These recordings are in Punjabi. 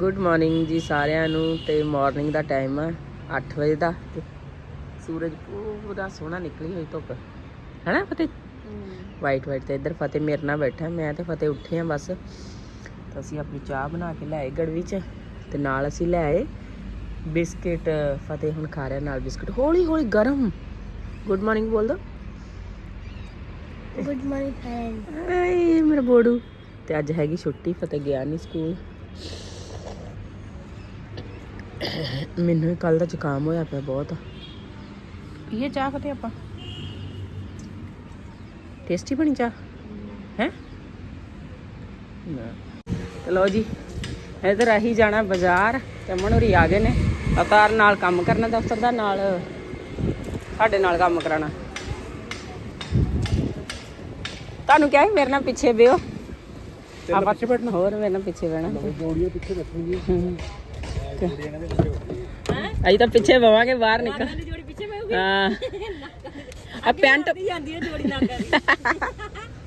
ਗੁੱਡ ਮਾਰਨਿੰਗ ਜੀ ਸਾਰਿਆਂ ਨੂੰ ਤੇ ਮਾਰਨਿੰਗ ਦਾ ਟਾਈਮ ਆ 8 ਵਜੇ ਦਾ ਤੇ ਸੂਰਜ ਪੂਰਾ ਸੋਹਣਾ ਨਿਕਲੀ ਹੋਈ ਧੁੱਪ। ਹੈਨਾ ਫਤਿਹ? ਵਾਈਟ ਵਾਈਟ ਤੇ ਇੱਧਰ ਫਤਿਹ ਮੇਰੇ ਨਾਲ ਬੈਠਾ ਮੈਂ ਤੇ ਫਤਿਹ ਉੱਠੇ ਆ ਬਸ। ਤਾਂ ਅਸੀਂ ਆਪਣੀ ਚਾਹ ਬਣਾ ਕੇ ਲਿਆਏ ਗੜਵੀ ਚ ਤੇ ਨਾਲ ਅਸੀਂ ਲਿਆਏ ਬਿਸਕਿਟ। ਫਤਿਹ ਹੁਣ ਖਾ ਰਿਹਾ ਨਾਲ ਬਿਸਕਿਟ। ਹੌਲੀ ਹੌਲੀ ਗਰਮ। ਗੁੱਡ ਮਾਰਨਿੰਗ ਬੋਲ ਦੋ ਗੁੱਡ ਮਾਰਨਿੰਗ ਫਰੈਂਡ ਆਏ ਮੇਰਾ ਬੋੜੂ। ਤੇ ਅੱਜ ਹੈਗੀ ਛੁੱਟੀ ਫਤਿਹ ਗਿਆ ਨਹੀਂ ਸਕੂਲ। ਮੈਨੂੰ ਕੱਲ ਦਾ ਜ਼ੁਕਾਮ ਹੋਇਆ ਪਿਆ ਬਹੁਤ। ਪੀਏ ਚਾਹ ਫਤਿਹ ਆਪਾਂ? ਟੇਸਟੀ ਬਣੀ ਚਾਹ? ਹੈ? ਚਲੋ ਜੀ ਇਧਰ ਆਹੀ ਜਾਣਾ ਬਾਜ਼ਾਰ ਤੇ ਅਮਨ ਹੋਰੀ ਆ ਗਏ ਨੇ। ਅਵਤਾਰ ਨਾਲ ਕੰਮ ਕਰਨਾ ਦਫ਼ਤਰ ਦਾ ਨਾਲ ਸਾਡੇ ਨਾਲ ਕੰਮ ਕਰਾਣਾ ਤੁਹਾਨੂੰ ਕਿਹਾ ਸੀ ਮੇਰੇ ਨਾਲ ਪਿੱਛੇ ਬਿਓ ਆਪਾਂ ਪਿੱਛੇ ਬੈਠਣਾ? ਹੋਰ ਮੇਰੇ ਨਾਲ ਪਿੱਛੇ ਬਹਿਣਾ। ਜੋੜੀਆਂ ਪਿੱਛੇ ਬੈਠੂਗੀ ਅਸੀਂ ਤਾਂ ਪਿੱਛੇ ਬਵਾਂਗੇ ਬਾਹਰ ਨਿਕਲ। ਜੋੜੀ ਪਿੱਛੇ ਮੈਂ ਹਾਂ। ਆ ਪੈਂਟ ਜਾਂਦੀ ਹੈ ਜੋੜੀ ਨਾ ਕਰੀ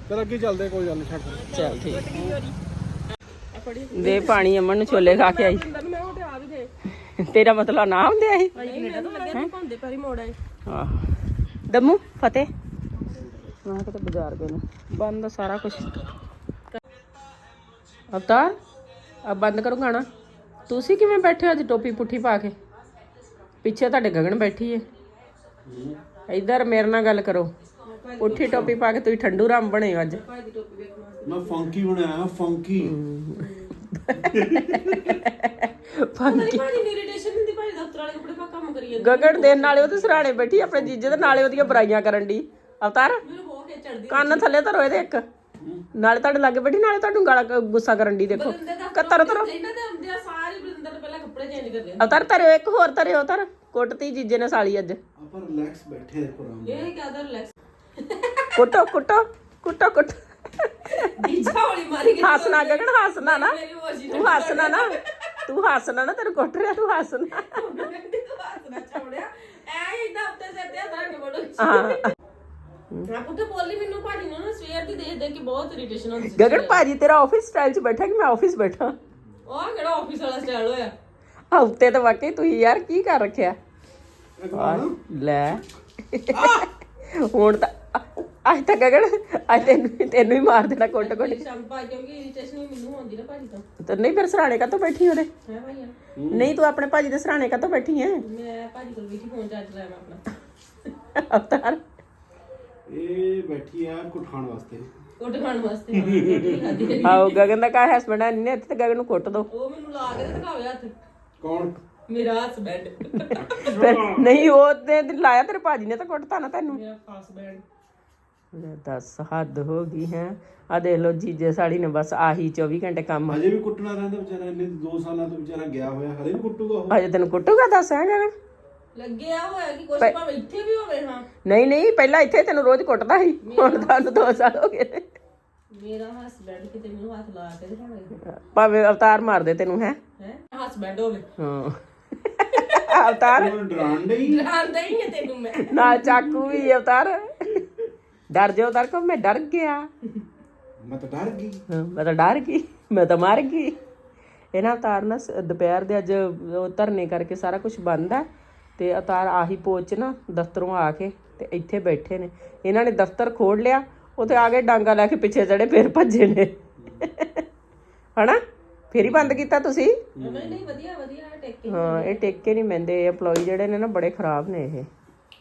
ਚਲ ਅੱਗੇ ਚੱਲਦੇ ਕੋਈ ਗੱਲ ਨਹੀਂ ਛੱਡ ਚਲ ਠੀਕ। ਦੇ ਪਾਣੀ ਅਮਨ ਨੂੰ ਛੋਲੇ ਖਾ ਕੇ ਆਈ। ਤੇਰਾ ਮਤਲਬ ਨਾ ਹੁੰਦੇ ਆਹੀ ਕੈਨੇਡਾ ਤੋਂ ਲੱਗਿਆ ਤੂੰ ਘੁੰਮਦੇ ਪੈਰੀ ਮੋੜ ਆਏ। ਆਹ। ਦਮੂ ਫਤਿਹ। ਮੈਂ ਕਿਤੇ ਬਾਜ਼ਾਰ ਗਏ ਨੇ। ਬੰਦ ਸਾਰਾ ਕੁਝ ਅਵਤਾਰ ਆ ਬੰਦ ਕਰੋ ਗਾਣਾ ਤੁਸੀਂ ਕਿਵੇਂ ਬੈਠੇ ਹੋ ਅੱਜ ਟੋਪੀ ਪੁੱਠੀ ਪਾ ਕੇ? ਪਿੱਛੇ ਤੁਹਾਡੇ ਗਗਨ ਬੈਠੀ ਏ। ਇੱਧਰ ਮੇਰੇ ਨਾਲ ਗੱਲ ਕਰੋ। ਪੁੱਠੀ ਟੋਪੀ ਪਾ ਕੇ ਤੁਸੀਂ ਠੰਡੂ ਰਾਮ ਬਣੇ ਹੋ ਅੱਜ। ਮੈਂ ਫੰਕੀ ਬਣਾਇਆ ਫੰਕੀ। ਫੰਕੀ। ਗਗਨ ਦੇ ਨਾਲੇ ਉਹਦੇ ਸਰਾਣੇ ਬੈਠੀ ਆਪਣੇ ਜੀਜੇ ਦੇ ਨਾਲੇ ਉਹਦੀਆਂ ਬੁਰਾਈਆਂ ਕਰਨ ਦੀ। ਅਵਤਾਰ ਕੰਨ ਥੱਲੇ ਧਰੋ ਇਹਦੇ ਇੱਕ। ਨਾਲੇ ਤੁਹਾਡੇ ਲਾਗੇ ਬੈਠੀ ਨਾਲੇ ਤੁਹਾਨੂੰ ਗਾਲਾਂ ਗੁੱਸਾ ਕਰਨ ਦੀ ਦੇਖੋ ਕਤਰ ਧਰੋ ਇਹਨਾਂ ਦੇ ਹੁੰਦੇ ਆ ਸਾਰੇ ਬਲਿੰਦਰ ਤੋਂ ਪਹਿਲਾਂ ਕੱਪੜੇ ਚੇਂਜ ਕਰਦੇ ਅਵਤਾਰ ਧਰਿਓ ਇੱਕ ਹੋਰ ਧਰਿਓ ਧਰ। ਕੁੱਟਤੀ ਜੀਜੇ ਨੇ ਸਾਲੀ ਅੱਜ। ਆਪਾਂ ਰਿਲੈਕਸ ਬੈਠੇ ਦੇਖੋ ਆਰਾਮ ਇਹ ਕਿਆਦਾ ਰਿਲੈਕਸ ਕੁੱਟੋ ਕੁੱਟੋ ਕੁੱਟੋ ਕੁੱਟੋ। ਡੀਜਾ ਵਾਲੀ ਮਾਰੀ ਗਈ ਹੱਸਣਾ ਗਗਨ ਹੱਸਣਾ ਨਾ ਤੂੰ ਹੱਸਣਾ ਨਾ ਤੂੰ ਹੱਸਣਾ ਨਾ ਤੈਨੂੰ ਕੁੱਟ ਰਿਹਾ ਤੂੰ ਹੱਸਣਾ ਕਹਿੰਦੀ ਤੂੰ ਹੱਸਣਾ ਚਾਉੜਿਆ ਐ ਇਦਾਂ ਉੱਤੇ ਸਿਰ ਤੇ ਹੱਥ ਰੱਖ ਕੇ ਬੜੋ ਹਾਂ। ਮੈਂ ਪੁੱਤੇ ਬੋਲੀ ਮੈਨੂੰ ਭਾਜੀ ਨੂੰ ਨਾ ਸਵੇਰ ਦੀ ਦੇਖ ਦੇਖ ਕੇ ਬਹੁਤ ਇਰੀਟੇਸ਼ਨ ਹੁੰਦੀ ਸੀ ਗਗਨ ਭਾਜੀ ਤੇਰਾ ਆਫਿਸ ਸਟਾਈਲ 'ਚ ਬੈਠਾ ਕਿ ਮੈਂ ਆਫਿਸ ਬੈਠਾ? ਉਹ ਕਿਹੜਾ ਆਫਿਸ ਵਾਲਾ ਸਟਾਈਲ ਹੋਇਆ? ਆ ਉੱਤੇ ਤਾਂ ਵਾਕਈ ਤੁਸੀਂ ਯਾਰ ਕੀ ਕਰ ਰੱਖਿਆ? ਆਹ, ਲੈ। ਹੁਣ ਤਾਂ ਅੱਜ ਤਾਂ ਗਗਨ ਅੱਜ ਤੈਨੂੰ ਤੈਨੂੰ ਹੀ ਮਾਰ ਦੇਣਾ ਕੁੱਟ ਕੁੱਟ ਸ਼ੰਪਾ ਕਿਉਂਕਿ ਇਰੀਟੇਸ਼ਨ ਵੀ ਮੈਨੂੰ ਹੁੰਦੀ ਨਾ ਭਾਜੀ ਤੋਂ। ਤੇ ਨਹੀਂ ਫਿਰ ਸਰਾਣੇ ਕਾਤੋਂ ਬੈਠੀ ਉਹਦੇ? ਹੈ। ਭਾਈਆ ਨਹੀਂ ਤੂੰ ਆਪਣੇ ਭਾਜੀ ਦੇ ਸਰਾਣੇ ਕਾਤੋਂ ਬੈਠੀ ਐ? ਮੈਂ ਭਾਜੀ ਕੋਲ ਵੀ ਫੋਨ ਚਾਰਜ ਲਾਇਆ ਮੈਂ ਆਪਣਾ। ਅਵਤਾਰ। ਇਹ ਬੈਠੀ ਆ ਕੁੱਟ ਖਾਣ ਵਾਸਤੇ। ਕੁੱਟ ਖਾਣ ਵਾਸਤੇ ਹਾਂ, ਰੋਟੀ ਖਾਧੀ ਹੈ। ਆਓ ਗਗਨ ਦਾ ਕਾ ਹਸਬੰਡ ਹੈ ਨਹੀਂ ਇੱਥੇ ਤੇ ਗਗਨ ਨੂੰ ਕੁੱਟ ਦੋ। ਉਹ ਮੈਨੂੰ ਲਾ ਕੇ ਦਿਖਾਵੇ ਹੱਥ। ਕੌਣ? ਮੇਰਾ ਹਸਬੈਂਡ ਨਹੀਂ ਉਹ ਤੇ ਲਾਇਆ ਤੇਰੇ ਭਾਜੀ ਨੇ ਤਾਂ ਕੁੱਟਤਾ ਨਾ ਤੈਨੂੰ। ਮੇਰਾ ਹਸਬੈਂਡ ਲੈ ਦੱਸ ਹੱਦ ਹੋ ਗਈ ਹੈ। ਆ ਦੇਖ ਲੋ ਜੀਜੇ ਸਾੜੀ ਨੇ ਬਸ ਆਹੀ 24 ਘੰਟੇ ਕੰਮ। ਹਜੇ ਵੀ ਕੁੱਟਣਾ ਰਹਿੰਦਾ ਵਿਚਾਰਾ ਇੰਨੇ 2 ਸਾਲਾਂ ਤੋਂ ਵਿਚਾਰਾ ਗਿਆ ਹੋਇਆ ਹਲੇ ਵੀ ਕੁੱਟੂਗਾ ਉਹ। ਅਜੇ ਤੈਨੂੰ ਕੁੱਟੂਗਾ ਦੱਸ ਹੈ ਗਗਨ? ਲੱਗਿਆ ਹੋਇਆ ਕਿ ਕੁਛ ਭਾਵੇਂ ਇੱਥੇ ਵੀ ਹੋਵੇ ਹਾਂ। ਨਹੀਂ ਨਹੀਂ ਪਹਿਲਾਂ ਇੱਥੇ ਤੈਨੂੰ ਰੋਜ਼ ਕੁੱਟਦਾ ਸੀ। ਹੁਣ ਤੁਹਾਨੂੰ 2 ਸਾਲ ਹੋ ਗਏ। ਮੇਰਾ ਹਸਬੈਂਡ ਕਿਤੇ ਮੈਨੂੰ ਹੱਥ ਲਾ ਕੇ ਦਿਖਾਵੇ ਭਾਵੇਂ ਅਵਤਾਰ ਮਾਰ ਦੇ ਤੈਨੂੰ ਹੈ। ਹੈ? ਹਸਬੈਂਡ ਹੋਵੇ। ਹਾਂ। ਅਵਤਾਰ? ਡਰਾਉਂਦਾ ਹੀ ਹੈ ਤੈਨੂੰ ਮੈਂ। ਨਾਲ ਚਾਕੂ ਵੀ ਅਵਤਾਰ। ਡਰ ਜਾਓ ਕੋ ਮੈਂ ਡਰ ਗਿਆ। ਮੈਂ ਤਾਂ ਡਰ ਗਈ। ਮੈਂ ਤਾਂ ਡਰ ਗਈ ਮੈਂ ਤਾਂ ਮਰ ਗਈ। ਇਹਨਾਂ ਅਵਤਾਰ ਨਾ ਦੁਪਹਿਰ ਦੇ ਅੱਜ ਉਹ ਧਰਨੇ ਕਰਕੇ ਸਾਰਾ ਕੁਝ ਬੰਦ ਹੈ ਤੇ ਅਵਤਾਰ ਆਹੀ ਪੋਚ ਨਾ ਦਫ਼ਤਰੋਂ ਆ ਕੇ ਤੇ ਇੱਥੇ ਬੈਠੇ ਨੇ। ਇਹਨਾਂ ਨੇ ਦਫ਼ਤਰ ਖੋਲ ਲਿਆ ਉੱਥੇ ਆ ਕੇ ਡਾਂਗਾ ਲੈ ਕੇ ਪਿੱਛੇ ਚੜੇ ਫੇਰ ਭੱਜੇ ਨੇ। ਹਨਾ? ਫੇਰ ਹੀ ਬੰਦ ਕੀਤਾ ਤੁਸੀਂ? ਨਹੀਂ ਨਹੀਂ ਵਧੀਆ ਵਧੀਆ ਟੇਕ ਕੇ ਹਾਂ ਇਹ ਟੇਕੇ ਨਹੀਂ ਮੈਂਦੇ EMPLOYE ਜਿਹੜੇ ਨੇ ਨਾ ਬੜੇ ਖਰਾਬ ਨੇ ਇਹ।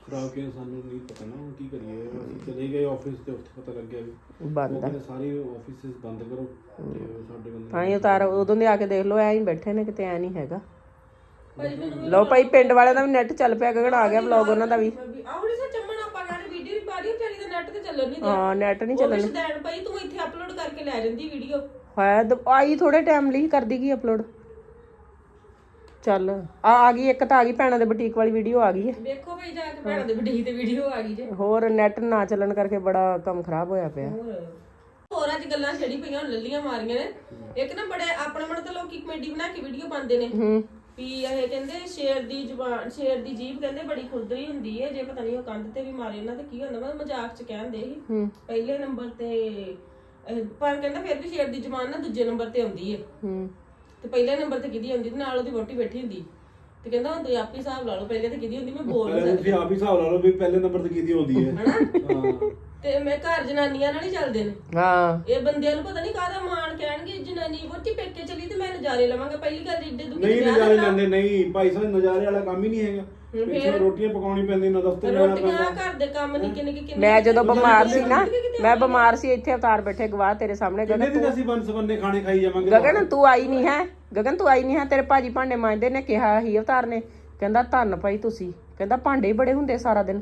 ਖਰਾਬ ਕੇ ਸਾਨੂੰ ਨਹੀਂ ਪਤਾ ਨਾ ਕੀ ਕਰੀਏ? ਅਸੀਂ ਚਲੇ ਗਏ ਆਫਿਸ ਤੇ ਉੱਥੇ ਪਤਾ ਲੱਗਿਆ ਵੀ ਬੰਦ ਕਹਿੰਦੇ ਸਾਰੇ ਆਫਿਸਿਸ ਬੰਦ ਕਰੋ ਤੇ ਸਾਡੇ ਬੰਦੇ ਤਾਂ ਹੀ ਉਤਾਰ ਉਦੋਂ ਦੇ ਆ ਕੇ ਦੇਖ ਲਓ ਐਂ ਹੀ ਬੈਠੇ ਨੇ ਕਿਤੇ ਐ ਨਹੀਂ ਹੈਗਾ। ਭਾਜੀ ਮੈਨੂੰ ਲਓ ਭਾਈ ਪਿੰਡ ਵਾਲਿਆਂ ਦਾ ਵੀ ਨੈਟ ਚੱਲ ਪਿਆ ਗਗਨ ਆ ਗਿਆ ਵਲੌਗ ਉਹਨਾਂ ਦਾ ਵੀ। ਆਉਣੀ ਸਾ ਚੰਮਣ ਆਪਾਂ ਨਾਲ ਵੀਡੀਓ ਵੀ ਪਾ ਰਹੀ ਵਿਚਾਰੀ ਦਾ ਨੈਟ ਤੇ ਚੱਲਣ ਨਹੀਂ ਹਾਂ ਨੈਟ ਨਹੀਂ ਚੱਲਣ ਵੀ ਸ਼ਦੈਣ ਪਈ ਤੂੰ ਇੱਥੇ ਅਪਲੋਡ ਕਰਕੇ ਲੈ ਜਾਂਦੀ ਵੀਡੀਓ ਹੈ ਦ- ਆਈ ਥੋੜੇ ਟਾਈਮ ਲਈ ਕਰ ਦੀਗੀ ਅਪਲੋਡ ਚੱਲ ਆ ਆ ਗਈ ਇੱਕ ਤਾਂ ਆ ਗਈ ਭੈਣਾਂ ਦੇ ਬੁਟੀਕ ਵਾਲੀ ਵੀਡੀਓ ਆ ਗਈ ਹੈ। ਵੇਖੋ ਭਈ ਜਾ ਕੇ ਭੈਣਾਂ ਦੇ ਬੁਟੀਕ ਤੇ ਵੀਡੀਓ ਆ ਗਈ ਜੇ। ਹੋਰ ਨੈਟ ਨਾ ਚੱਲਣ ਕਰਕੇ ਬੜਾ ਕੰਮ ਖਰਾਬ ਹੋਇਆ ਪਿਆ। ਹੋਰ। ਅੱਜ ਗੱਲਾਂ ਛੜੀ ਪਈਆਂ ਲੱਲੀਆਂ ਮਾਰੀਆਂ ਨੇ। ਇੱਕ ਨਾ ਬੜੇ ਆਪਣੇ ਮਨ ਤੇ ਲੋਕੀ ਕਮੇਡੀ ਬਣਾ ਕੇ ਵੀਡੀਓ ਪਾਉਂਦੇ ਨੇ। ਹੂੰ। ਵੀ ਇਹ ਕਹਿੰਦੇ ਸ਼ੇਰ ਦੀ ਜ਼ੁਬਾਨ ਸ਼ੇਰ ਦੀ ਜੀਭ ਕਹਿੰਦੇ ਬੜੀ ਖੁਰਦਰੀ ਹੁੰਦੀ ਹੈ ਜੇ ਪਤਾ ਨਹੀਂ ਉਹ ਕੰਧ ਤੇ ਵੀ ਮਾਰੇ ਉਹਨਾਂ ਤੇ ਕੀ ਹੁੰਦਾ ਮੈਂ ਮਜ਼ਾਕ ਚ ਕਹਿੰਦੇ ਸੀ। ਪਹਿਲੇ ਨੰਬਰ ਤੇ ਪਰ ਕਹਿੰਦਾ ਫਿਰ ਵੀ ਸ਼ੇਰ ਦੀ ਜ਼ੁਬਾਨ ਨਾ ਦੂਜੇ ਨੰਬਰ ਤੇ ਆਉਂਦੀ ਹੈ ਹੂੰ। ਤੇ ਪਹਿਲੇ ਨੰਬਰ ਤੇ ਕਿਹਦੀ ਆਉਂਦੀ ਤੇ ਨਾਲ ਉਹਦੀ ਵੋਟੀ ਬੈਠੀ ਹੁੰਦੀ। ਤੇ ਕਹਿੰਦਾ ਤੁਸੀਂ ਆਪ ਹੀ ਹਿਸਾਬ ਲਾ ਲਓ ਪਹਿਲੇ ਤੇ ਕਿਹਦੀ ਹੁੰਦੀ ਮੈਂ ਬੋਲ ਨਹੀਂ ਪਹਿਲੇ ਤੁਸੀਂ ਆਪ ਹੀ ਹਿਸਾਬ ਲਾ ਲਓ ਵੀ ਪਹਿਲੇ ਨੰਬਰ ਤੇ ਕਿਹਦੀ ਆਉਂਦੀ ਹੈ। ਹਾਂ। ਤੇ ਮੈਂ ਘਰ ਜਨਾਨੀਆਂ ਨਾਲ ਹੀ ਚੱਲਦੇ ਨੇ। ਹਾਂ। ਇਹ ਬੰਦਿਆਂ ਨੂੰ ਪਤਾ ਨਹੀਂ ਕਾਹਦਾ ਮਾਣ ਕਹਿਣਗੇ ਜਨਾਨੀ ਵੋਟੀ ਪੇਕੇ ਚਲੀ ਤੇ ਮੈਂ ਨਜ਼ਾਰੇ ਲਵਾਂਗਾ ਪਹਿਲੀ ਗੱਲ ਇੱਡੇ ਦੁਖੀ ਨਹੀਂ ਨਜ਼ਾਰੇ ਲੈਂਦੇ ਨਹੀਂ ਭਾਈ ਸਾਹਿਬ ਨਜ਼ਾਰੇ ਵਾਲਾ ਕੰਮ ਹੀ ਨਹੀਂ ਹੈਗਾ। ਪਿੱਛੇ ਰੋਟੀਆਂ ਪਕਾਉਣੀ ਪੈਂਦੀਆਂ ਨਾ ਦਫ਼ਤਰ ਜਾਣਾ ਰੋਟੀਆਂ ਪੈਂਦਾ। ਘਰ ਦੇ ਕੰਮ ਨਿੱਕੇ ਨਿੱਕੇ ਕਿੰਨੇ ਮੈਂ ਜਦੋਂ ਬਿਮਾਰ ਸੀ ਨਾ ਮੈਂ ਬਿਮਾਰ ਸੀ ਇੱਥੇ ਅਵਤਾਰ ਬੈਠੇ ਗਵਾਹ ਤੇਰੇ ਸਾਹਮਣੇ ਕਿੰਨੇ ਗਗਨ ਦਿਨ ਅਸੀਂ ਬੰਸ ਬੰਨੇ ਖਾਣੇ ਖਾਈ ਜਾਵਾਂਗੇ ਗਗਨ ਤੂੰ ਆਈ ਨਹੀਂ ਹੈ? ਗਗਨ ਤੂੰ ਆਈ ਨਹੀਂ ਹੈ ਤੇਰੇ ਭਾਜੀ ਭਾਂਡੇ ਮਾਂਜਦੇ ਨੇ ਕਿਹਾ ਹੀ ਅਵਤਾਰ ਨੇ। ਕਹਿੰਦਾ ਧੰਨ ਭਾਈ ਤੁਸੀਂ। ਕਹਿੰਦਾ ਭਾਂਡੇ ਹੀ ਬੜੇ ਹੁੰਦੇ ਸਾਰਾ ਦਿਨ।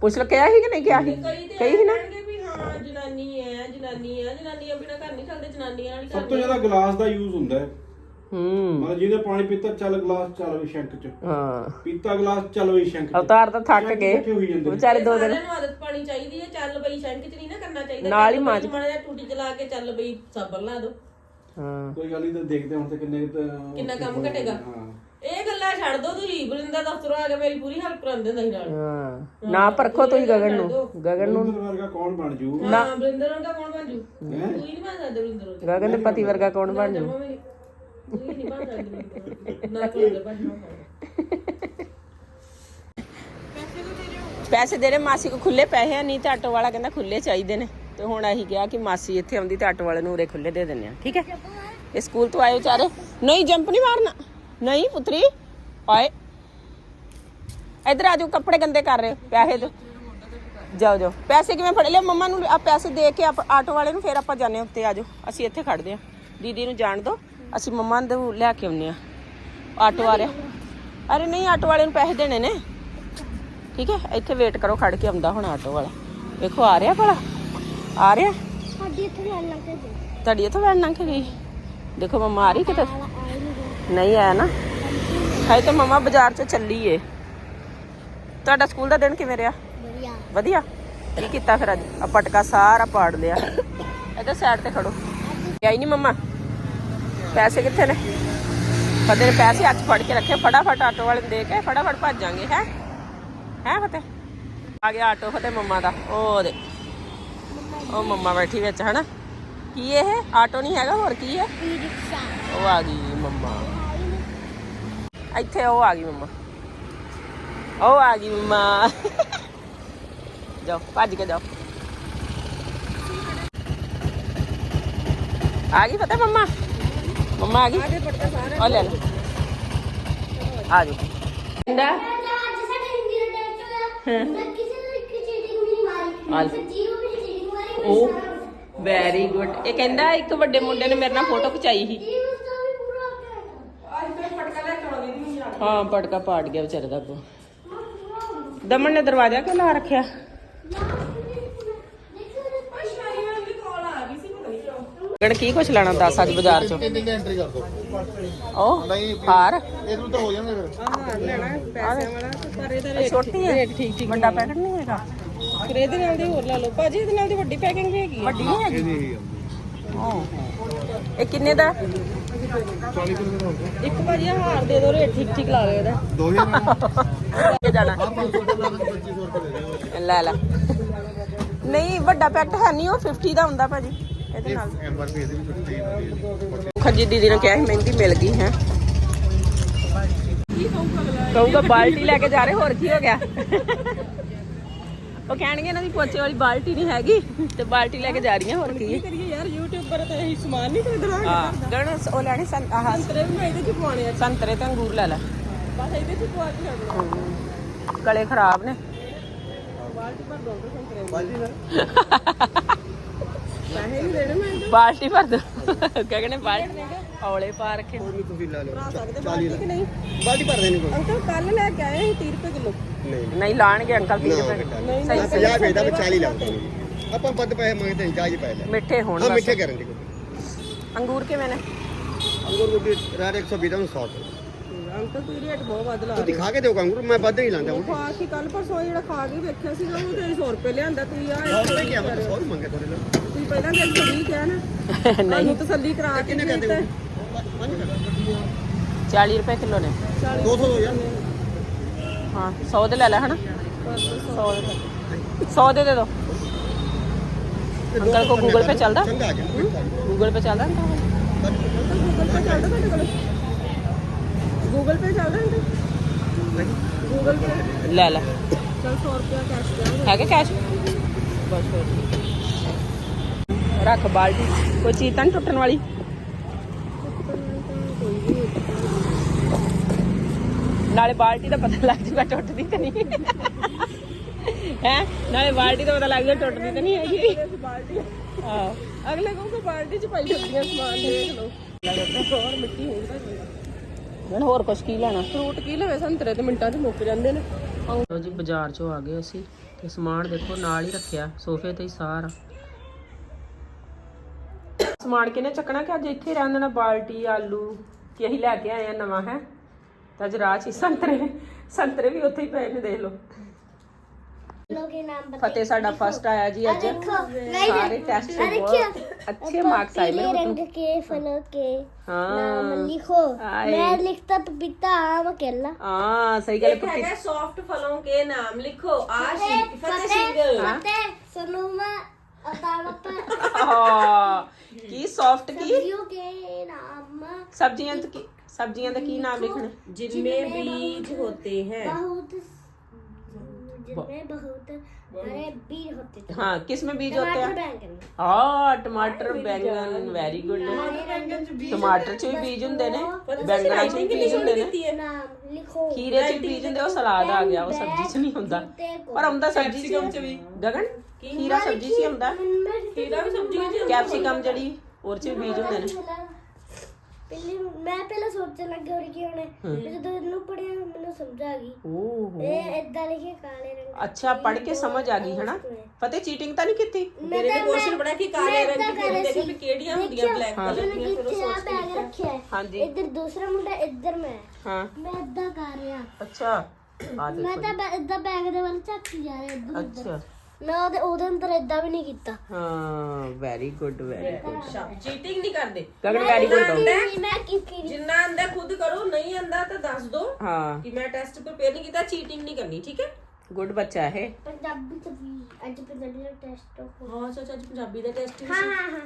ਪੁੱਛ ਲ ਕਿਹਾ ਸੀ ਕਿ ਨਹੀਂ ਕਿਹਾ ਕਈ ਤੇ ਕਹੀ ਸੀ ਨਾ? ਕਹਿਣਗੇ ਵੀ ਹਾਂ ਜਨਾਨੀ ਹੈ ਜਨਾਨੀ ਹੈ ਜਨਾਨੀਆਂ ਬਿਨਾ ਘਰ ਨਹੀਂ ਚੱਲਦੇ ਜਨਾਨੀਆਂ ਨਾਲ ਹੀ ਸਭ ਤੋਂ ਜ਼ਿਆਦਾ ਗਲਾਸ ਦਾ ਯੂਜ਼ ਹੁੰਦਾ ਹੈ। ਹੂੰ। ਮਤਲਬ ਜਿਹਦੇ ਪਾਣੀ ਪੀਤਾ ਚੱਲ ਗਲਾਸ ਚੱਲ ਵੀ ਸ਼ੈਂਕ ਚ। ਹਾਂ। ਪੀਤਾ ਗਲਾਸ ਚੱਲ ਵੀ ਸ਼ੈਂਕ ਚ। ਅਵਤਾਰ ਤਾਂ ਥੱਕ ਗਏ। ਇਕੱਠੇ ਹੋਈ ਜਾਂਦੇ ਨੇ। ਵਿਚਾਰੇ ਦੋ ਦਿਨ। ਸਾਰਿਆਂ ਨੂੰ ਆਦਤ ਪਾਣੀ ਚਾਹੀਦੀ ਹੈ ਚੱਲ ਬਈ ਸ਼ੈਂਕ ਚ ਨਹੀਂ ਨਾ ਕਰਨਾ ਚਾਹੀਦਾ। ਨਾਲ ਹੀ ਚੱਲ ਮਾਂਜ। ਬਈ ਮਾੜਾ ਜਿਹਾ ਟੂਟੀ ਚਲਾ ਕੇ ਚੱਲ ਬਈ ਸਾਬਣ ਲਾ ਦੋ। ਹਾਂ। ਕੋਈ ਗੱਲ ਨਹੀਂ ਤਾਂ ਦੇਖਦੇ ਹੁਣ ਤੇ ਕਿੰਨੇ ਕੁ ਤਾਂ ਕਿੰਨਾ ਕੰਮ ਘਟੇਗਾ। ਹਾਂ। ਇਹ ਗੱਲਾਂ ਛੱਡ ਦੋ ਤੁਸੀਂ ਬਲਿੰਦਰ ਦਫ਼ਤਰੋਂ ਆ ਕੇ ਮੇਰੀ ਪੂਰੀ ਹੈਲਪ ਕਰਾਉਂਦੇ ਹੁੰਦਾ ਸੀ ਨਾਲ। ਹਾਂ। ਨਾ ਪਰਖੋ ਤੁਸੀਂ ਗਗਨ ਨੂੰ। ਗਗਨ ਨੂੰ ਬਲਿੰਦਰ ਵਰਗਾ ਕੌਣ ਬਣ ਜੂ? ਹਾਂ ਬਲਿੰਦਰ ਦਾ ਕੌਣ ਬਣ ਜੂ? ਤੂੰ ਹੀ ਨਹੀਂ ਬਣ ਸਕਦਾ ਬਲਿੰਦਰ ਉਹਦਾ। ਗਗਨ ਦੇ ਪਤੀ ਵਰਗਾ ਕੌਣ ਬਣ ਜੂ? ਜਮਾਂ ਵੀ ਨਹੀਂ। ਤੂੰ ਹੀ ਨਹੀਂ ਬਣ ਸਕਦਾ ਬਲਿੰਦਰ ਉਹਦਾ। ਨਾ ਬਲਿੰਦਰ ਬਣ ਜੂ। ਪੈਸੇ ਦੇ ਰਹੇ ਮਾਸੀ ਕੋ ਖੁੱਲੇ ਪੈਸੇ ਆ ਨਹੀਂ ਤੇ ਆਟੋ ਵਾਲਾ ਕਹਿੰਦਾ ਖੁੱਲੇ ਚਾਹੀਦੇ ਨੇ। ਤੇ ਹੁਣ ਅਸੀਂ ਕਿਹਾ ਕਿ ਮਾਸੀ ਇੱਥੇ ਆਉਂਦੀ ਤੇ ਆਟੋ ਵਾਲੇ ਨੂੰ ਉਰੇ ਖੁੱਲੇ ਦੇ ਦਿੰਨੇ ਆ ਠੀਕ ਹੈ? ਇਹ ਸਕੂਲ ਤੋਂ ਆਏ ਵਿਚਾਰੇ। ਨਹੀਂ, ਜੰਪ ਨਹੀਂ ਮਾਰਨਾ। ਨਹੀਂ, ਪੁੱਤਰੀ। ਆਏ। ਇਧਰ ਆ ਜਾਓ, ਕੱਪੜੇ ਗੰਦੇ ਕਰ ਰਹੇ ਹੋ। ਪੈਸੇ ਦੋ। ਜਾਓ ਜਾਓ। ਪੈਸੇ ਕਿਵੇਂ ਫੜ? ਲਿਆ ਮੰਮਾ ਨੂੰ ਆ ਪੈਸੇ ਦੇ ਕੇ ਆਪ- ਆਟੋ ਵਾਲੇ ਨੂੰ ਫਿਰ ਆਪਾਂ ਜਾਂਦੇ ਹਾਂ, ਉੱਤੇ ਆ ਜਾਓ। ਅਸੀਂ ਇੱਥੇ ਖੜਦੇ ਆ ਦੀਦੀ ਨੂੰ ਜਾਣ ਦਿਓ ਅਸੀਂ ਮੰਮਾ ਨੂੰ ਲੈ ਕੇ ਆਉਂਦੇ ਆ ਆਟੋ ਆ ਰਿਹਾ ਅਰੇ ਨਹੀਂ, ਆਟੋ ਵਾਲੇ ਨੂੰ ਪੈਸੇ ਦੇਣੇ ਨੇ। ਠੀਕ ਹੈ? ਇੱਥੇ ਵੇਟ ਕਰੋ ਖੜ ਕੇ ਆਉਂਦਾ ਹੁਣ ਆਟੋ ਵਾਲਾ। ਵੇਖੋ, ਆ ਰਿਹਾ ਭਲਾ। ਆ ਰਿਹਾ? ਸਾਡੀ ਇੱਥੇ ਵੈਨ ਲੱਗ ਕੇ ਗਈ। ਤੁਹਾਡੀ ਇੱਥੋਂ ਵੈਨ ਲੰਘ ਕੇ ਗਈ? ਦੇਖੋ ਮੰਮਾ ਆ ਰਹੀ ਕਿਤੇ? ਨਹੀਂ ਆਇਆ ਨਾ? ਹਾਏ ਤਾਂ ਮੰਮਾ ਬਾਜ਼ਾਰ 'ਚ ਚੱਲੀ ਏ। ਤੁਹਾਡਾ ਸਕੂਲ ਦਾ ਦਿਨ ਕਿਵੇਂ ਰਿਹਾ? ਵਧੀਆ। ਵਧੀਆ? ਕੀ ਕੀਤਾ ਫਿਰ ਅੱਜ? ਆ ਪਟਕਾ ਸਾਰਾ ਪਾੜ ਲਿਆ। ਇੱਧਰ ਸਾਈਡ ਤੇ ਖੜੋ। ਆਈ ਨਹੀਂ ਮੰਮਾ? ਪੈਸੇ ਕਿੱਥੇ ਨੇ? ਫਤਿਹ ਨੇ ਪੈਸੇ ਹੱਥ ਫੜ ਕੇ ਰੱਖੇ। ਫਟਾਫਟ ਆਟੋ ਵਾਲੇ ਨੂੰ ਦੇ ਕੇ ਫਟਾਫਟ ਭੱਜ ਜਾਾਂਗੇ ਹੈ? ਹੈ ਫਤਿਹ? ਆ ਗਿਆ ਆਟੋ ਫਤਿਹ ਮੰਮਾ ਦਾ। ਉਹ ਦੇ ਉਹ ਮੰਮਾ ਬੈਠੀ ਵਿੱਚ ਹਨਾ? ਕੀ ਇਹ? ਆਟੋ ਨਹੀਂ ਹੈਗਾ ਹੋਰ ਕੀ ਹੈ? ਉਹ ਆ ਗਈ ਮੰਮਾ। ਇੱਥੇ ਉਹ ਆ ਗਈ ਮੰਮਾ। ਉਹ ਆ ਗਈ ਮੰਮਾ। ਜਾਓ ਭੱਜ ਕੇ ਜਾਓ। ਆ ਗਈ ਪਤਾ ਮੰਮਾ? ਮੰਮਾ ਆ ਗਈ? ਉਹ ਲੈ ਲੈ ਆ ਜਾਓ। ਇੰਦਾ ਅੱਜ ਸਾਡੇ ਹਿੰਦੀ ਦਾ ਟੈਸਟ ਹੋਇਆ। ਮੈਂ ਕਿਸੇ ਨੂੰ ਇੱਕ ਚੀਟਿੰਗ ਨਹੀਂ ਮਾਰੀ। ਸੱਚੀ ਉਹ ਵੈਰੀ ਗੁੱਡ ਇਹ ਕਹਿੰਦਾ ਇੱਕ ਵੱਡੇ ਮੁੰਡੇ ਨੇ ਮੇਰੇ ਨਾਲ ਫੋਟੋ ਖਿਚਾਈ ਸੀ। ਹੋ ਪਟਕਾ ਲੈ ਕੇ ਆਉਣਾ ਦੀਦੀ ਨੂੰ ਹਾਂ ਪਟਕਾ ਪਾੜ ਗਿਆ ਵਿਚਾਰੇ ਦਾ ਅੱਗੋਂ। ਦਮਨ ਨੇ ਦਰਵਾਜ਼ਾ ਕਿਉਂ ਲਾ ਰੱਖਿਆ? ਗਣ ਕੀ ਕੁਛ ਲੈਣਾ ਦੱਸ ਅੱਜ ਬਾਜ਼ਾਰ ਚੋਂ? ਤਿੰਨ ਐਂਟਰੀ ਕਰ ਦੋ? ਉਹ ਨਹੀਂ ਹਾਰ। ਇਹਨੂੰ ਤਾਂ ਹੋ ਜਾਣਗੇ ਫਿਰ। ਲੈਣਾ ਪੈਸਿਆਂ ਵਾਲਾ ਪਰ ਇਹਦਾ ਇਹ ਛੋਟੀ ਹੈ। ਠੀਕ ਠੀਕ ਵੱਡਾ ਪੈਕਟ ਨਹੀਂ ਹੈਗਾ। ਫਿਰ ਇਹਦੇ ਨਾਲ ਦੀ ਹੋਰ ਲਾ ਲਓ। ਭਾਜੀ ਇਹਦੇ ਨਾਲ ਦੀ ਵੱਡੀ ਪੈਕਿੰਗ ਵੀ ਹੈਗੀ ਵੱਡੀ ਨਹੀਂ ਹੈਗੀ? ਉਹ ਇਹ ਕਿੰਨੇ ਦਾ? ਹੈ? 40 ਕਿਲੋ ਦਾ ਹੁੰਦਾ ਇੱਕ ਭਾਜੀ ਆਹ ਹਾਰ ਦੇ ਦੋ ਰੇਟ ਠੀਕ ਠੀਕ ਲਾ ਲਿਓ ਇਹਦਾ। 2000 ਇਹ ਜਾਣਾ। 500 ਰੁਪਏ ਦਾ 2500 ਰੁਪਏ ਦੇ ਦਿਓ ਲੈ ਲੈ। ਨਹੀਂ ਵੱਡਾ ਪੈਕਟ ਹੈ ਨਹੀਂ ਉਹ 50 ਦਾ ਹੁੰਦਾ ਭਾਜੀ। ਇਹਦੇ ਨਾਲ। ਐਮਆਰਪੀ ਇਹਦੀ ਵੀ ਛੋਟੀ ਹੈ ਖੱਜੀ ਦੀਦੀ ਨੇ ਕਿਹਾ ਸੀ ਮਹਿੰਦੀ ਮਿਲ ਗਈ ਹੈ। ਕਹੂਗਾ ਬਾਲਟੀ ਲੈ ਕੇ ਜਾ ਰਹੇ ਹੋਰ ਕੀ ਹੋ ਗਿਆ? ਉਹ ਕਹਿਣਗੇ ਇਹਨਾਂ ਦੀ ਪੋਚੇ ਵਾਲੀ ਬਾਲਟੀ ਨਹੀਂ ਹੈਗੀ ਤੇ ਬਾਲਟੀ ਲੈ ਕੇ ਜਾ ਰਹੀਆਂ ਹੋਰ ਕੀ। ਕਰੀਏ ਯਾਰ ਯੂਟਿਊਬਰ ਤੇ ਇਹੀ ਸਮਾਨ ਨਹੀਂ ਖਰੀਦਣਾ ਹਾਂ ਗਣ ਉਹ ਲੈਣੇ ਸੰ ਆਹ। ਸੰਤਰੇ ਵੀ ਮੈਂ ਇਹਦੇ ਚ ਪਵਾਉਣੇ ਆ। ਸੰਤਰੇ ਤੇ ਅੰਗੂਰ ਲੈ ਲੈ। ਬਸ ਇਹਦੇ ਚ ਪਵਾ ਕੇ ਛੱਡਣਾ ਗਲੇ ਖਰਾਬ ਨੇ। ਬਾਲਟੀ ਭਰ ਦੋ ਸੰਤਰੇ ਪੈਸੇ ਨਹੀਂ ਦੇਣੇ ਮੈਂ ਬਾਲਟੀ ਭਰ ਦੋ। ਕਹਿੰਦੇ ਬਾਲਟੀ ਔਲੇ ਪਾ ਰੱਖੇ ਕੋਈ ਤੁਸੀਂ ਲੈ ਲਓ। ਭਰਾ ਸਕਦੇ ਬਾਲਟੀ ਕਿ ਨਹੀਂ? ਬਾਲਟੀ ਭਰ ਦੇਣੀ ਕੋਈ? ਅੰਕਲ ਕੱਲ ਲੈ ਕੇ ਆਏ ਸੀ 30 ਰੁਪਏ ਕਿਲੋ। ਨਹੀਂ। ਨਹੀਂ ਲਾਣਗੇ ਅੰਕਲ 30 ਰੁਪਏ। ਨਹੀਂ। ਮੈਂ 50 ਭੇਜਦਾ ਮੈਂ 40 ਲਾਉਂਦਾ ਆਪਾਂ ਵੱਧ ਪੈਸੇ ਮੰਗਦੇ ਹਾਂ ਚਾਹ ਪੈਸੇ ਲੈ। ਮਿੱਠੇ ਹੋਣ ਹਾਂ ਬਸ। ਮਿੱਠੇ ਕਰਨ ਦੀ ਕੋਈ। ਅੰਗੂਰ ਕਿਵੇਂ ਨੇ? ਅੰਗੂਰ ਗੁੱਡੀ ਰਾਤ 120 ਦਾ 100 ਅੰਕਲ ਤੁਸੀਂ ਰੇਟ ਬਹੁਤ ਵੱਧ ਲਾ ਤੂੰ ਦਿਖਾ ਕੇ ਦਿਓ ਅੰਗੂਰ ਮੈਂ ਵੱਧ ਨਹੀਂ ਲਾਂਦਾ ਉਹ ਖਾ ਕੇ ਕੱਲ ਪਰਸੋਂ ਜਿਹੜਾ ਖਾ ਕੇ ਵੇਖਿਆ ਸੀ ਉਹ ਤੇ 100 ਰੁਪਏ ਲਿਆਂਦਾ ਤੁਸੀਂ ਆ 100 ਰੁਪਏ ਕੀ ਆ ਮੈਂ 100 ਹੀ ਮੰਗੇ ਤੁਹਾਡੇ ਨਾਲ। ਤੁਸੀਂ ਪਹਿਲਾਂ ਤੇ 120 ਕਿਹਾ ਨਾ ਤੁਹਾਨੂੰ ਤਸੱਲੀ ਕਰਾ ਕੇ ਕਿੰਨੇ ਨਹੀਂ 40 ਰੁਪਏ ਕਿਲੋ ਨੇ 200 ਦੋ ਯਾਰ ਹਾਂ 100 ਦੇ ਲੈ ਲੈ ਹਨਾ 100 ਦੇ ਦੇ ਦੋ ਅੰਕਲ ਕੋ ਗੂਗਲ ਪੇ ਚੱਲਦਾ ਗੂਗਲ ਪੇ ਚੱਲਦਾ ਅੰਕਲ ਗੂਗਲ ਪੇ ਚੱਲਦਾ ਗੂਗਲ ਪੇ ਚੱਲਦਾ ਗੂਗਲ ਪੇ ਲੈ ਲੈ ਚਲ 100 ਰੁਪਏ ਕੈਸ਼ ਦੇ ਹੈਗਾ ਕੈਸ਼ ਬਸ ਰੱਖ ਬਾਲਟੀ ਕੋਈ ਚੀਜ਼ ਤਾਂ ਟੁੱਟਣ ਵਾਲੀ ਨਾਲੇ ਬਾਲਟੀ ਦਾ ਪਤਾ ਲੱਗ ਜੂਗਾ ਟੁੱਟਦੀ ਤਾਂ ਨਹੀਂ। ਹੈ? ਨਾਲੇ ਬਾਲਟੀ ਦਾ ਪਤਾ ਲੱਗ ਜੂਗਾ ਟੁੱਟਦੀ ਤਾਂ ਨਹੀਂ ਹੈਗੀ। ਬਾਲਟੀ ਹਾਂ ਅਗਲੇ ਕਹੂਗੇ ਬਾਲਟੀ ਚ ਪਾਈ ਸਬਜ਼ੀਆਂ ਸਮਾਨ ਦੇਖ ਲਓ। ਹੋਰ ਮਿੱਟੀ ਹੋਊਗਾ ਹੁਣ ਹੋਰ ਕੁਛ ਕੀ ਲੈਣਾ? ਫਰੂਟ ਕੀ ਲਵੇ? ਸੰਤਰੇ ਤੇ ਮਿੰਟਾਂ 'ਚ ਮੁੱਕ ਜਾਂਦੇ ਨੇ। ਲੋ ਜੀ ਬਾਜ਼ਾਰ ਚੋਂ ਆ ਗਏ ਅਸੀਂ ਤੇ ਸਮਾਨ ਦੇਖੋ ਨਾਲ ਹੀ ਰੱਖਿਆ ਸੋਫੇ ਤੇ ਹੀ ਸਾਰਾ। ਸਮਾਨ ਕਿਨੇ ਚੱਕਣਾ ਕਿ ਅੱਜ ਇੱਥੇ ਰਹਿਣ ਦੇਣਾ? ਬਾਲਟੀ ਆਲੂ ਕਿ ਅਸੀਂ ਲੈ ਕੇ ਆਏ ਆ ਨਵਾਂ ਹੈ? ਅੱਜ ਰਾਹ 'ਚ ਸੰਤਰੇ ਸੰਤਰੇ ਵੀ ਉੱਥੇ ਹੀ ਪਏ ਨੇ ਦੇਖ ਲਓ। ਲੋਗੇ ਸਾਡਾ ਫਸਟ ਆਇਆ ਜੀ ਅੱਜ। ਸਾਰੇ ਟੈਸਟ ਬਹੁਤ ਅੱਛੇ ਮਾਰਕਸ ਆਏ ਮੇਰੇ ਰੰਗ ਕੇ ਫਲੋਂ ਕੇ। ਨਾਮ ਲਿਖੋ। ਮੈਂ ਲਿਖਤਾ ਪਪੀਤਾ ਆਮ ਕੇਲਾ। ਹਾਂ ਸਹੀ ਗੱਲ ਪਪੀਤਾ ਹੈ ਸੌਫਟ ਫਲੋਂ ਕੇ ਨਾਮ ਲਿਖੋ। ਆਸ਼ਿਕ ਫਤਿਹ ਸਿੰਗਲ ਫਤਿਹ ਸਨੂਮਾ ਅਤਾਵਤ ਹਾਂ ਕੀ ਸੌਫਟ ਕੀ? ਸਬਜ਼ੀਆਂ ਕੀ? ਸਬਜ਼ੀਆਂ ਦਾ ਕੀ ਨਾਮ ਲਿਖਣਾ जिनमें बीज होते हैं बहुत जिनमें बहुत सारे बीज होते थे हाँ किस में बीज होते टमाटर हैं बैंगन ਹਾਂ ਟਮਾਟਰ ਬੈਂਗਣ ਵੈਰੀ ਗੁੱਡ ਟਮਾਟਰ ਚ ਵੀ ਬੀਜ ਹੁੰਦੇ ਨੇ ਬੈਂਗਣਾਂ ਚ ਵੀ ਬੀਜ ਹੁੰਦੇ ਨੇ नाम लिखो ਖੀਰੇ ਚ ਵੀ ਬੀਜ ਹੁੰਦੇ ਉਹ ਸਲਾਦ ਆ ਗਿਆ ਉਹ ਸਬਜ਼ੀ ਚ ਨਹੀਂ ਹੁੰਦਾ ਪਰ ਆਉਂਦਾ ਸਬਜ਼ੀ ਚ ਵੀ ਗਗਨ ਖੀਰਾ ਸਬਜ਼ੀ ਚ ਹੀ ਹੁੰਦਾ ਖੀਰਾ ਵੀ ਸਬਜ਼ੀ ਵਿੱਚ ਕੈਪਸਿਕਮ ਜਿਹੜੀ ਉਹ ਚ ਵੀ ਬੀਜ ਹੁੰਦੇ ਨੇ ਪਹਿਲੇ ਮੈਂ ਪਹਿਲਾਂ ਸੋਚਣ ਲੱਗਾ ਹੋਰ ਕੀ ਹੋਣਾ। ਫਿਰ ਜਦੋਂ ਇਹਨੂੰ ਪੜਿਆ ਮੈਨੂੰ ਸਮਝ ਆ ਗਈ। ਓਹ। ਇਹ ਇਦਾਂ ਲਿਖੇ ਕਾਲੇ ਰੰਗ ਅੱਛਾ ਪੜ ਕੇ ਸਮਝ ਆ ਗਈ ਹਨਾ? ਫਤਿਹ ਚੀਟਿੰਗ ਤਾਂ ਨਹੀਂ ਕੀਤੀ? ਮੇਰੇ ਵੀ ਕੁਐਸਚਨ ਬਣਾ ਕਿ ਕਾਲੇ ਰੰਗ ਦੀ ਕਿਹੜੀਆਂ ਹੁੰਦੀਆਂ ਬਲੈਕ ਕਲਰ ਦੀਆਂ? ਫਿਰ ਉਹ ਕਿੱਥੇ ਆ ਸੋਚ ਬੈਗ ਰੱਖਿਆ ਹੈ। ਹਾਂਜੀ। ਇੱਧਰ ਦੂਸਰਾ ਮੁੰਡਾ ਇੱਧਰ ਮੈਂ। ਹਾਂ। ਮੈਂ ਇਦਾਂ ਕਰ ਰਿਹਾ। ਅੱਛਾ। ਮੈਂ ਤਾਂ ਬੈਗ ਦੇ ਵੱਲ ਝਾਕੀ ਜਾ ਰਿਹਾ ਇੱਧਰ ਅੱਛਾ। ਮੈਂ ਉਹਦੇ ਉਹਦੇ ਅੰਦਰ ਇਦਾਂ ਵੀ ਨਹੀਂ ਕੀਤਾ। ਹਾਂ very good very good cheating ਨਹੀਂ ਕਰਦੇ। ਗਗਨ ਵੈਰੀ ਗੁੱਡ ਨਹੀਂ, ਮੈਂ ਕੀਤੀ ਜਿੰਨਾ ਆਂਦਾ ਖੁਦ ਕਰੋ ਨਹੀਂ ਆਂਦਾ ਤਾਂ ਦੱਸ ਦੋ ਹਾਂ। ਕਿ ਮੈਂ ਟੈਸਟ ਪ੍ਰਿਪੇਅਰ ਨਹੀਂ ਕੀਤਾ ਚੀਟਿੰਗ ਨਹੀਂ ਕਰਨੀ ਠੀਕ ਹੈ? ਗੁੱਡ ਬੱਚਾ ਹੈ ਪੰਜਾਬੀ ਚ ਵੀ ਅੱਜ ਪੰਜਾਬੀ ਦਾ ਟੈਸਟ ਹੋ ਹਾਂ ਅੱਛਾ ਅੱਜ ਪੰਜਾਬੀ ਦਾ ਟੈਸਟ ਹਾਂ ਹਾਂ ਹਾਂ।